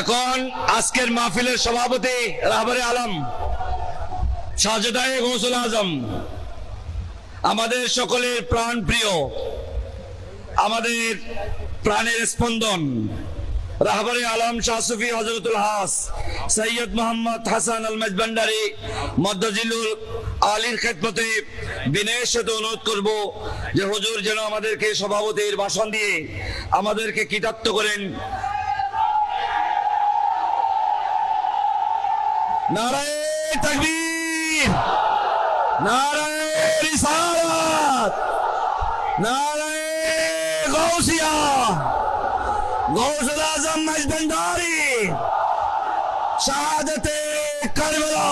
এখন আজকের মাহফিলের সভাপতি রাহবারে আলম, সাজেদায় গৌসুল আজম, আমাদের সকলের প্রাণ প্রিয়, আমাদের প্রাণের স্পন্দন, রাহবারে আলম, শাহ সুফি, হজরতুল হাস, সৈয়দ মোহাম্মদ হাসান আল মেজবান্ডারি মদ্দাজিলুল আলীর খেদমতে বিনয়ের সাথে অনুরোধ করব যে হুজুর যেন আমাদেরকে সভাপতির ভাষণ দিয়ে আমাদেরকে কৃতার্থ করেন। নারায় তকবীর নারায় রিসালাত নারায় গৌসিয়া গৌসুল আজম মজবন্দারি শাহাদতে কারবালা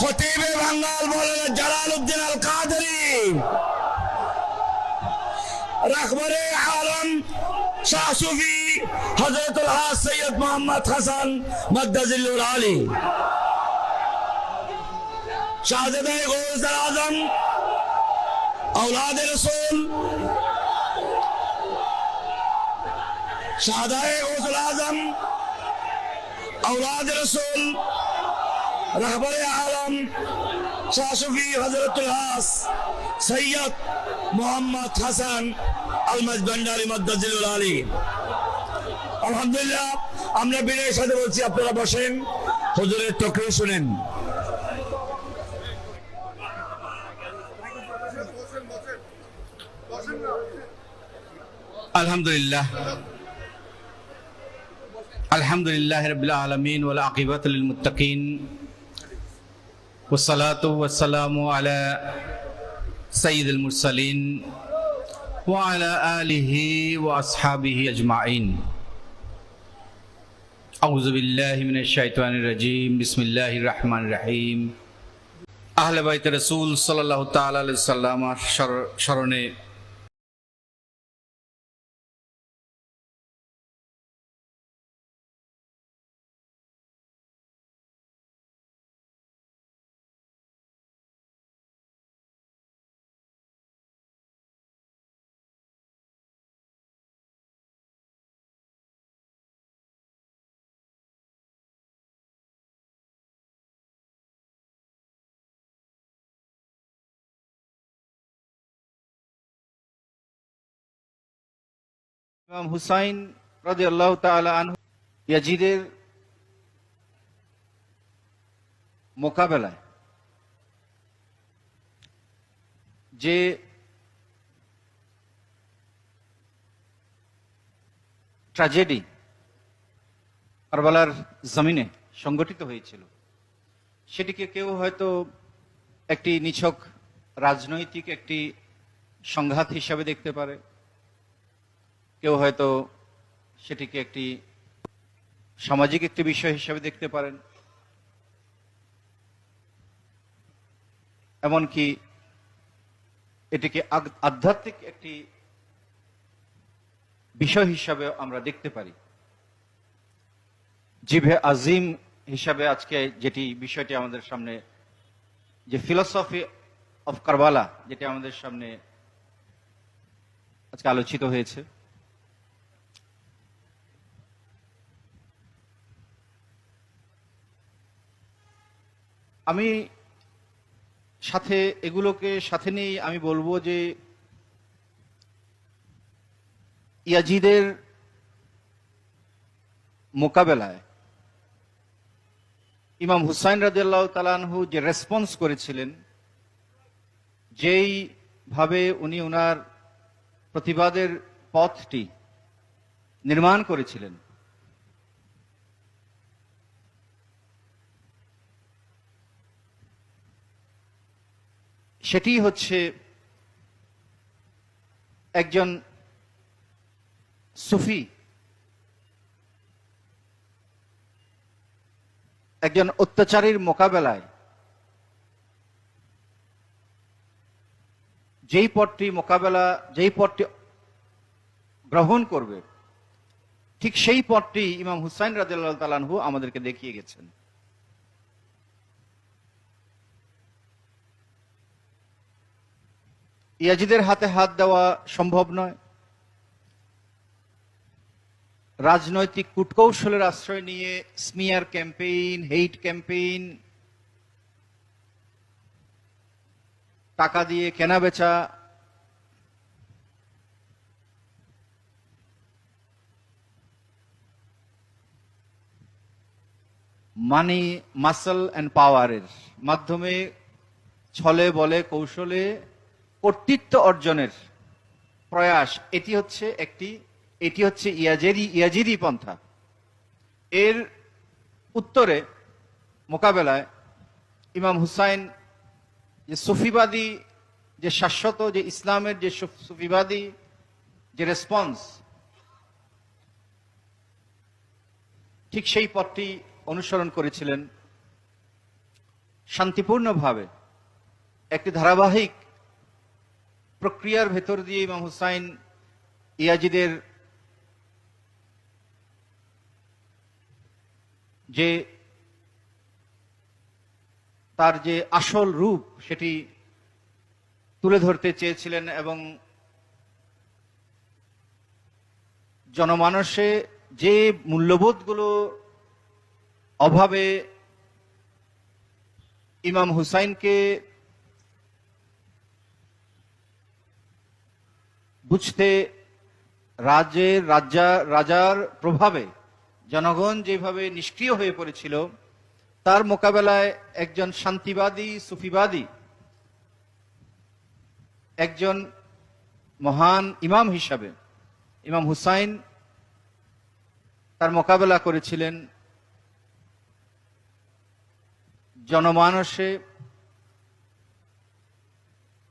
খতিবে বাঙ্গাল বলেন জালালউদ্দিন আল কাদরি রাখবরে আলম শাহ সুফি হজরতুল হাজ সৈয়দ মোহাম্মদ হাসান মদ্দাজিল্লুর আলী শাহজাদে গৌজার আজম اولاد رسول شہدہ غوث العظم اولاد رسول رہبر عالم شاہ شفی حضرت الحاس سید محمد حسن المجبنداری مدد العالی আলহামদুলিল্লাহ আমরা বিনয়ের সাথে বলছি আপনারা বসেন হুজুরের তকরি শুনেন الحمد لله الحمد لله رب العالمين والعاقبة للمتقين والصلاة والسلام على سيد المرسلين وعلى آله وأصحابه أجمعين আউযু বিল্লাহি মিনাশ শাইতানির রাজিম, বিসমিল্লাহির রহমানির রহিম। আহলে বাইত রাসূল সাল্লাল্লাহু তাআলা আলাইহি সাল্লামার স্মরণে ইমাম হুসাইন রাজি আল্লাহ ইয়াজিদের মোকাবেলায় যে ট্র্যাজেডি কারবালার জমিনে সংগঠিত হয়েছিল, সেটিকে কেউ হয়তো একটি নিছক রাজনৈতিক একটি সংঘাত হিসাবে দেখতে পারে। কেউ হয়তো সেটিকে একটি সামাজিক একটি বিষয় হিসেবে দেখতে পারেন। এমনকি এটিকে আধ্যাত্মিক একটি বিষয় হিসাবে আমরা দেখতে পারি। জিভে আজিম হিসাবে আজকে যেটি বিষয়টি আমাদের সামনে, যে ফিলসফি অফ কারবালা, যেটি আমাদের সামনে আজকে আলোচিত হয়েছে। আমি সাথে এগুলোকে সাথে নিয়েই আমি বলব যে ইয়াজিদের মোকাবেলায় ইমাম হুসাইন রাজিয়াল্লাহ তালানহু যে রেসপন্স করেছিলেন যেই ভাবে উনি ওনার প্রতিবাদের পথটি নির্মাণ করেছিলেন সেটি হচ্ছে একজন সুফি, একজন অত্যাচারীর মোকাবেলায়। যেই পথটি মোকাবেলা, যেই পথটি গ্রহণ করবে, ঠিক সেই পথটি ইমাম হুসাইন তালানহু আমাদেরকে দেখিয়ে গেছেন। ইয়াজিদের হাতে হাত দেওয়া সম্ভব নয়। রাজনৈতিক কূটকৌশলের আশ্রয় নিয়ে স্মিয়ার ক্যাম্পেইন, হেইট ক্যাম্পেইন, টাকা দিয়ে কেনা বেচা মানি মাসল অ্যান্ড পাওয়ারের মাধ্যমে ছলে বলে কৌশলে কর্তৃত্ব অর্জনের প্রয়াস, এটি হচ্ছে একটি, এটি হচ্ছে ইয়াজেরি, ইয়াজিরি পন্থা। এর উত্তরে মোকাবেলায় ইমাম হুসাইন যে সুফিবাদী, যে শাশ্বত, যে ইসলামের যে সুফ- সুফিবাদী যে রেসপন্স, ঠিক সেই পথটি অনুসরণ করেছিলেন শান্তিপূর্ণভাবে। একটি ধারাবাহিক প্রক্রিয়ার ভেতর দিয়ে ইমাম হুসাইন ইয়াজিদের যে তার যে আসল রূপ সেটি তুলে ধরতে চেয়েছিলেন এবং জনমানসে যে মূল্যবোধগুলো অভাবে ইমাম হুসাইনকে বুঝতে রাজের রাজা, রাজার প্রভাবে জনগণ যেভাবে নিষ্ক্রিয় হয়ে পড়েছিল, তার মোকাবেলায় একজন শান্তিবাদী, সুফিবাদী, একজন মহান ইমাম হিসাবে, ইমাম হুসাইন তার মোকাবেলা করেছিলেন। জনমানসে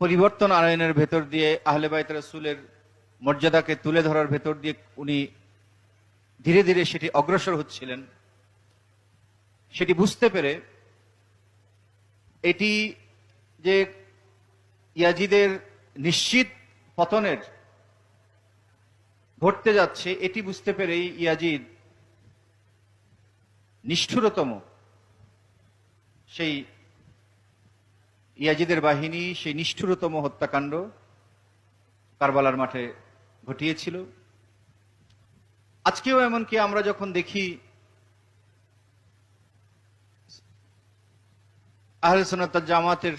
পরিবর্তন আনয়নের ভেতর দিয়ে আহলে বাইত রাসূলের মর্যাদাকে তুলে ধরার ভেতর দিয়ে উনি ধীরে ধীরে সেটি অগ্রসর হচ্ছিলেন। সেটি বুঝতে পেরে এটি যে ইয়াজিদের নিশ্চিত পতনের ঘটতে যাচ্ছে, এটি বুঝতে পেরেই ইয়াজিদ নিষ্ঠুরতম সেই ইয়াজিদের বাহিনী সেই নিষ্ঠুরতম হত্যাকাণ্ড কারবালার মাঠে ঘটিয়েছিল। আজকেও এমনকি আমরা যখন দেখি, আহলে ওয়াল জামাতের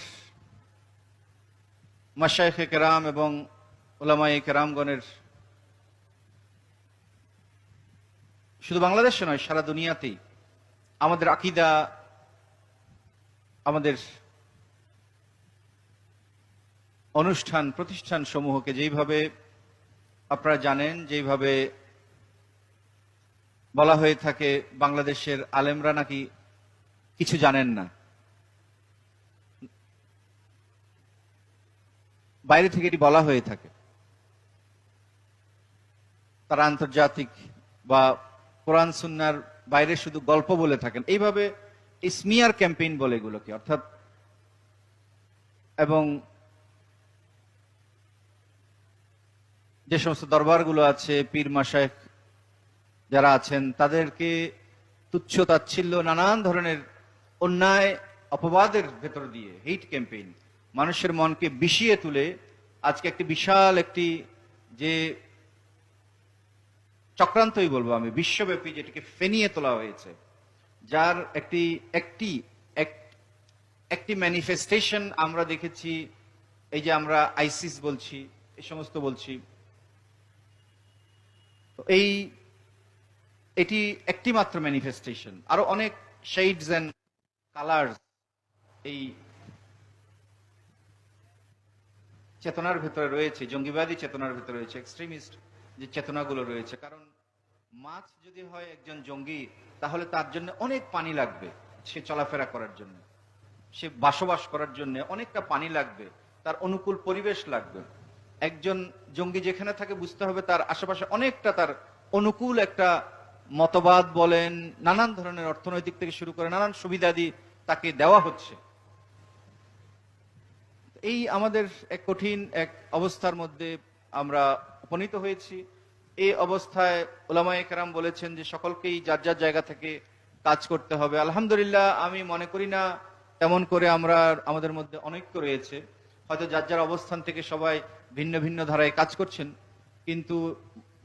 মাশায়েখে কেরাম এবং ওলামায়ে কেরামগণের শুধু বাংলাদেশে নয়, সারা দুনিয়াতেই আমাদের আকিদা, আমাদের অনুষ্ঠান প্রতিষ্ঠান সমূহকে যেইভাবে আপনারা জানেন, যেইভাবে বলা হয়ে থাকে বাংলাদেশের আলেমরা নাকি কিছু জানেন না। বাইরে থেকে এটি বলা হয়ে থাকে। তারা আন্তর্জাতিক বা কোরআন, সুন্নার বাইরে শুধু গল্প বলে থাকেন। এইভাবে স্মিয়ার ক্যাম্পেইন বলে এগুলোকে, অর্থাৎ এবং যে সমস্ত দরবারগুলো আছে, পীর মাসায়েখ যারা আছেন, তাদেরকে তুচ্ছ তাচ্ছিল্য, নানান ধরনের অন্যায়, অপবাদের ভেতর দিয়ে হেইট ক্যাম্পেইন মানুষের মনকে বিষিয়ে তুলে, আজকে একটি বিশাল একটি যে চক্রান্তই বলব আমি, বিশ্বব্যাপী যেটিকে ফেনিয়ে তোলা হয়েছে, যার একটি একটি, এক- একটি ম্যানিফেস্টেশন আমরা দেখেছি, এই যে আমরা আইসিস বলছি, এই সমস্ত বলছি এই, এটি একটি মাত্র ম্যানিফেস্টেশন আরও অনেক শেডস এন্ড কালার্স এই চেতনার ভেতরে রয়েছে, জঙ্গিবাদী চেতনার ভেতরে রয়েছে এক্সট্রিমিস্ট যে চেতনাগুলো রয়েছে। কারণ মাছ যদি হয় একজন জঙ্গি, তাহলে তার জন্য অনেক পানি লাগবে সে চলাফেরা করার জন্য। সে বসবাস করার জন্য অনেকটা পানি লাগবে, তার অনুকূল পরিবেশ লাগবে। একজন জঙ্গি যেখানে থাকে বুঝতে হবে তার আশেপাশে অনেকটা তার অনুকূল একটা মতবাদ বলেন, নানান ধরনের অর্থনৈতিক থেকে শুরু করে নানান সুবিধাদি তাকে দেওয়া হচ্ছে। এই আমাদের এক কঠিন এক অবস্থার মধ্যে আমরা উপনীত হয়েছি। এই অবস্থায় ওলামায়ে কেরাম বলেছেন যে সকলকেই যার যার জায়গা থেকে কাজ করতে হবে। আলহামদুলিল্লাহ, আমি মনে করি না তেমন করে আমরা, আমাদের মধ্যে অনৈক্য রয়েছে। হয়তো যার যার অবস্থান থেকে সবাই ভিন্ন ভিন্ন ধারায় কাজ করছেন, কিন্তু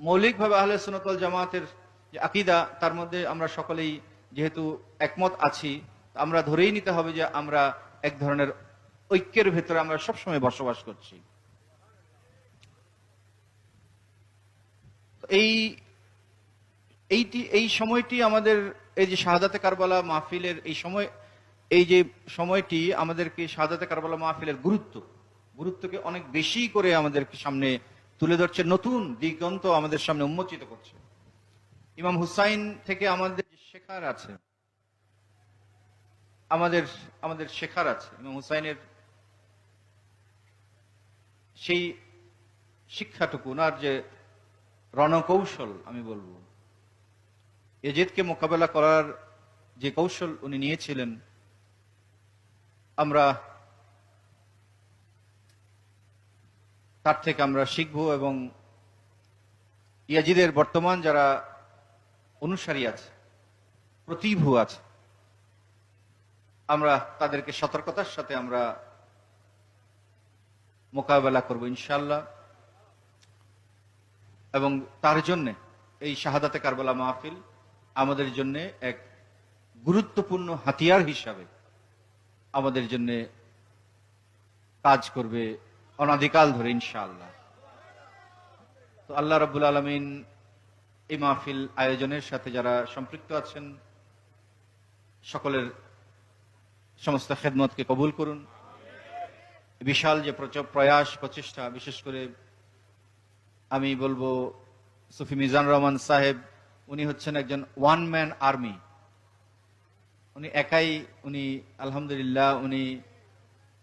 মৌলিকভাবে আহলে সুনতল জামাতের যে আকিদা, তার মধ্যে আমরা সকলেই যেহেতু একমত আছি, আমরা ধরেই নিতে হবে যে আমরা এক ধরনের ঐক্যের ভেতরে আমরা সবসময় বসবাস করছি। এই, এইটি, এই সময়টি আমাদের, এই যে শাহাদাতে কারবালা মাহফিলের এই সময়, এই যে সময়টি আমাদেরকে শাহাদাতে কারবালা মাহফিলের গুরুত্ব গুরুত্বকে অনেক বেশি করে আমাদেরকে সামনে তুলে ধরছে, নতুন দিগন্ত আমাদের সামনে উন্মোচিত করছে। ইমাম হুসাইন থেকে আমাদের শেখার আছে, আমাদের আমাদের শেখার আছে, ইমাম হুসাইনের সেই শিক্ষাটুকু, ওনার যে রণকৌশল আমি বলব, এজেদকে মোকাবেলা করার যে কৌশল উনি নিয়েছিলেন, আমরা তার থেকে আমরা শিখব এবং ইয়াজিদের বর্তমান যারা অনুসারী আছে, প্রতিভু আছে, আমরা তাদেরকে সতর্কতার সাথে আমরা মোকাবেলা করব ইনশাল্লাহ এবং তার জন্যে এই শাহাদাতে কারবালা মাহফিল আমাদের জন্য এক গুরুত্বপূর্ণ হাতিয়ার হিসাবে আমাদের জন্য কাজ করবে অনাদিকাল ধরে, ইনশাআল্লাহ। তো আল্লাহ রাব্বুল আলমিন এই মাহফিল আয়োজনের সাথে যারা সম্পৃক্ত আছেন, সকলের সমস্ত খেদমতকে কবুল করুন। বিশাল যে প্রয়াস, প্রচেষ্টা, বিশেষ করে আমি বলব সুফি মিজান রহমান সাহেব, উনি হচ্ছেন একজন ওয়ান ম্যান আর্মি। উনি একাই, উনি আলহামদুলিল্লাহ, উনি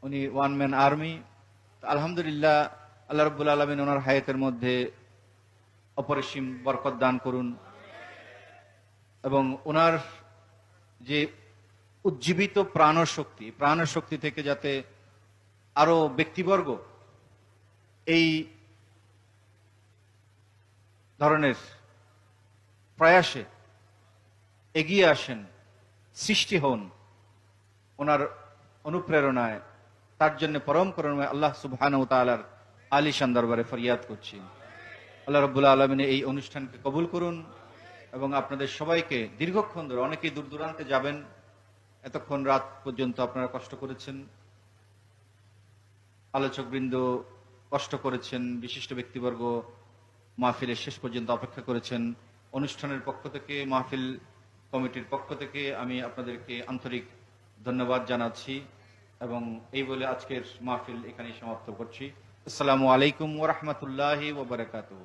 উনি ওয়ান ম্যান আর্মি। আলহামদুলিল্লাহ, আল্লাহ রব্বুল আলমিন ওনার হায়াতের মধ্যে অপরিসীম বরকত দান করুন এবং ওনার যে উজ্জীবিত প্রাণশক্তি প্রাণশক্তি থেকে যাতে আরও ব্যক্তিবর্গ এই ধরনের প্রয়াসে এগিয়ে আসেন, সৃষ্টি হন, ওনার অনুপ্রেরণায় তার জন্য পরম করুণায় আল্লাহ সুবহান তালার আলিশান দরবারে ফরিয়াদ করছি। আল্লাহ রব্বুল্লা আলমিনে এই অনুষ্ঠানকে কবুল করুন এবং আপনাদের সবাইকে দীর্ঘক্ষণ ধরে, অনেকেই দূর দূরান্তে যাবেন, এতক্ষণ রাত পর্যন্ত আপনারা কষ্ট করেছেন, আলোচকবৃন্দ কষ্ট করেছেন, বিশিষ্ট ব্যক্তিবর্গ মাহফিলের শেষ পর্যন্ত অপেক্ষা করেছেন, অনুষ্ঠানের পক্ষ থেকে, মাহফিল কমিটির পক্ষ থেকে আমি আপনাদেরকে আন্তরিক ধন্যবাদ জানাচ্ছি। এবং এই বলে আজকের মাহফিল এখানেই সমাপ্ত করছি। আসসালামু আলাইকুম ওরহমতুল্লাহ ওবরাকাতুহ